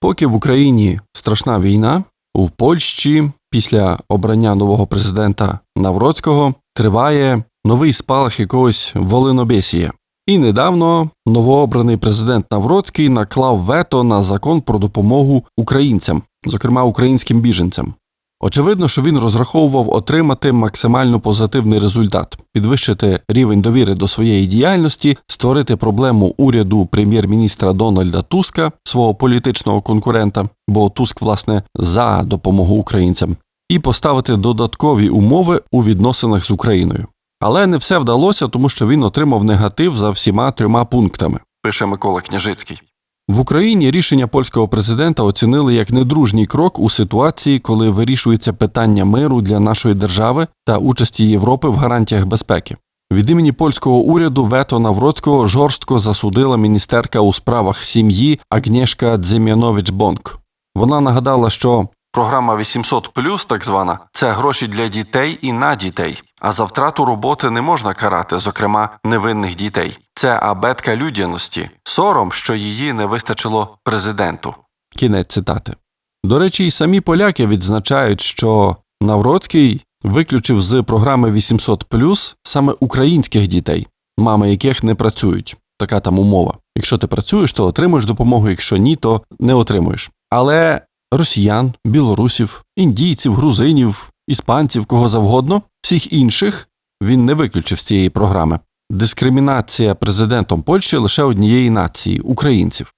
Поки в Україні страшна війна, в Польщі після обрання нового президента Навроцького триває новий спалах якогось волинобесія. І недавно новообраний президент Навроцький наклав вето на закон про допомогу українцям, зокрема українським біженцям. Очевидно, що він розраховував отримати максимально позитивний результат, підвищити рівень довіри до своєї діяльності, створити проблему уряду прем'єр-міністра Дональда Туска, свого політичного конкурента, бо Туск, власне, за допомогу українцям, і поставити додаткові умови у відносинах з Україною. Але не все вдалося, тому що він отримав негатив за всіма трьома пунктами, пише Микола Княжицький. В Україні рішення польського президента оцінили як недружній крок у ситуації, коли вирішується питання миру для нашої держави та участі Європи в гарантіях безпеки. Від імені польського уряду вето Навроцького жорстко засудила міністерка у справах сім'ї Агнєшка Дзем'янович Бонк. Вона нагадала, що програма 800 так звана, це гроші для дітей і на дітей. А за втрату роботи не можна карати, зокрема невинних дітей. Це абетка людяності, сором, що її не вистачило президенту. Кінець цитати. До речі, і самі поляки відзначають, що Навроцький виключив з програми 800 саме українських дітей, мами яких не працюють. Така там умова. Якщо ти працюєш, то отримуєш допомогу, якщо ні, то не отримуєш. Але росіян, білорусів, індійців, грузинів, іспанців, кого завгодно, всіх інших він не виключив з цієї програми. Дискримінація президентом Польщі лише однієї нації українців.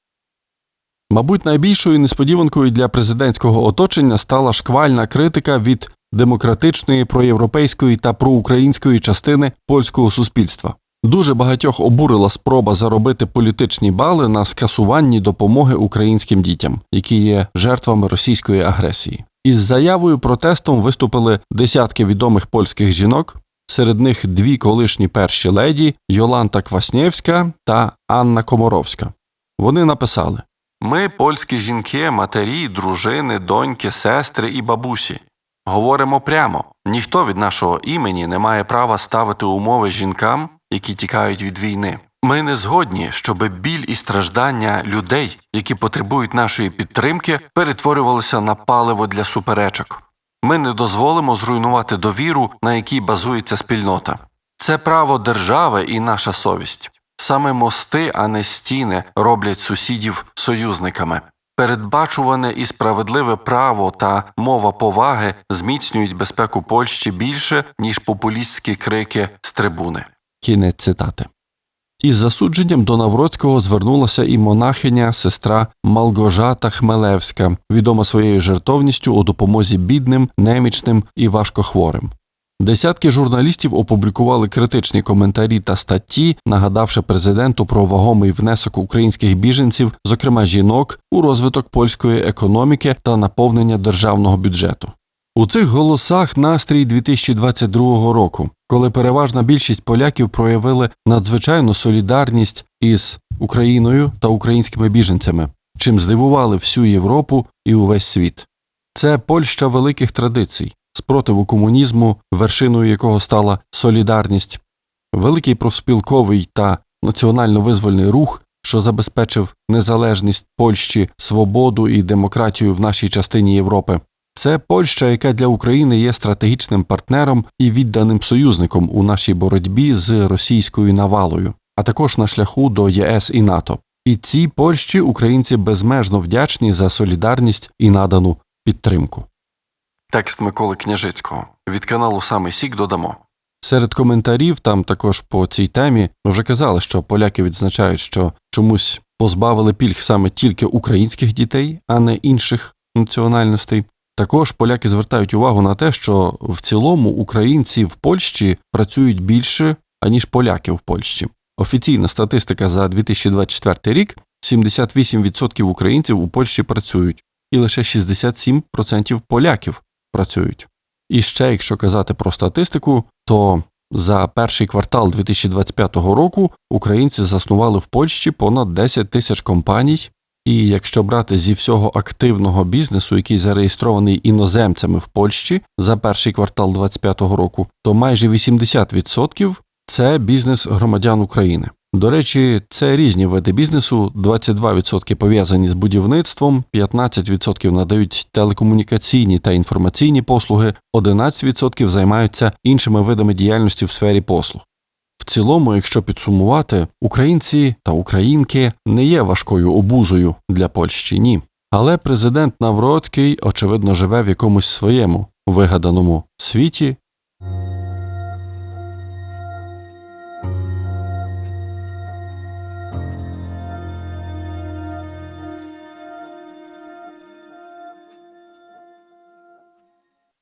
Мабуть, найбільшою несподіванкою для президентського оточення стала шквальна критика від демократичної, проєвропейської та проукраїнської частини польського суспільства. Дуже багатьох обурила спроба заробити політичні бали на скасуванні допомоги українським дітям, які є жертвами російської агресії. Із заявою протестом виступили десятки відомих польських жінок, серед них дві колишні перші леді Йоланта Кваснєвська та Анна Комаровська. Вони написали: Ми, польські жінки, матері, дружини, доньки, сестри і бабусі. Говоримо прямо: ніхто від нашого імені не має права ставити умови жінкам, які тікають від війни. Ми не згодні, щоб біль і страждання людей, які потребують нашої підтримки, перетворювалися на паливо для суперечок. Ми не дозволимо зруйнувати довіру, на якій базується спільнота. Це право держави і наша совість. Саме мости, а не стіни, роблять сусідів союзниками. Передбачуване і справедливе право та мова поваги зміцнюють безпеку Польщі більше, ніж популістські крики з трибуни. Кінець цитати. Із засудженням до Навроцького звернулася і монахиня сестра Малгожата Хмелевська, відома своєю жертовністю у допомозі бідним, немічним і важкохворим. Десятки журналістів опублікували критичні коментарі та статті, нагадавши президенту про вагомий внесок українських біженців, зокрема жінок, у розвиток польської економіки та наповнення державного бюджету. У цих голосах настрій 2022 року, коли переважна більшість поляків проявили надзвичайну солідарність із Україною та українськими біженцями, чим здивували всю Європу і увесь світ. Це Польща великих традицій, спротиву комунізму, вершиною якого стала солідарність, великий профспілковий та національно-визвольний рух, що забезпечив незалежність Польщі, свободу і демократію в нашій частині Європи. Це Польща, яка для України є стратегічним партнером і відданим союзником у нашій боротьбі з російською навалою, а також на шляху до ЄС і НАТО. І цій Польщі українці безмежно вдячні за солідарність і надану підтримку. Текст Миколи Княжицького від каналу Саме Сік додамо. Серед коментарів там також по цій темі ми вже казали, що поляки відзначають, що чомусь позбавили пільг саме тільки українських дітей, а не інших національностей. Також поляки звертають увагу на те, що в цілому українці в Польщі працюють більше, аніж поляки в Польщі. Офіційна статистика за 2024 рік 78% українців у Польщі працюють, і лише 67% поляків працюють. І ще, якщо казати про статистику, то за перший квартал 2025 року українці заснували в Польщі понад 10 тисяч компаній. І якщо брати зі всього активного бізнесу, який зареєстрований іноземцями в Польщі за перший квартал 2025 року, то майже 80% це бізнес громадян України. До речі, це різні види бізнесу: 22% пов'язані з будівництвом, 15% надають телекомунікаційні та інформаційні послуги, 11% займаються іншими видами діяльності в сфері послуг. В цілому, якщо підсумувати, українці та українки не є важкою обузою для Польщі, ні. Але президент Навроцький, очевидно, живе в якомусь своєму вигаданому світі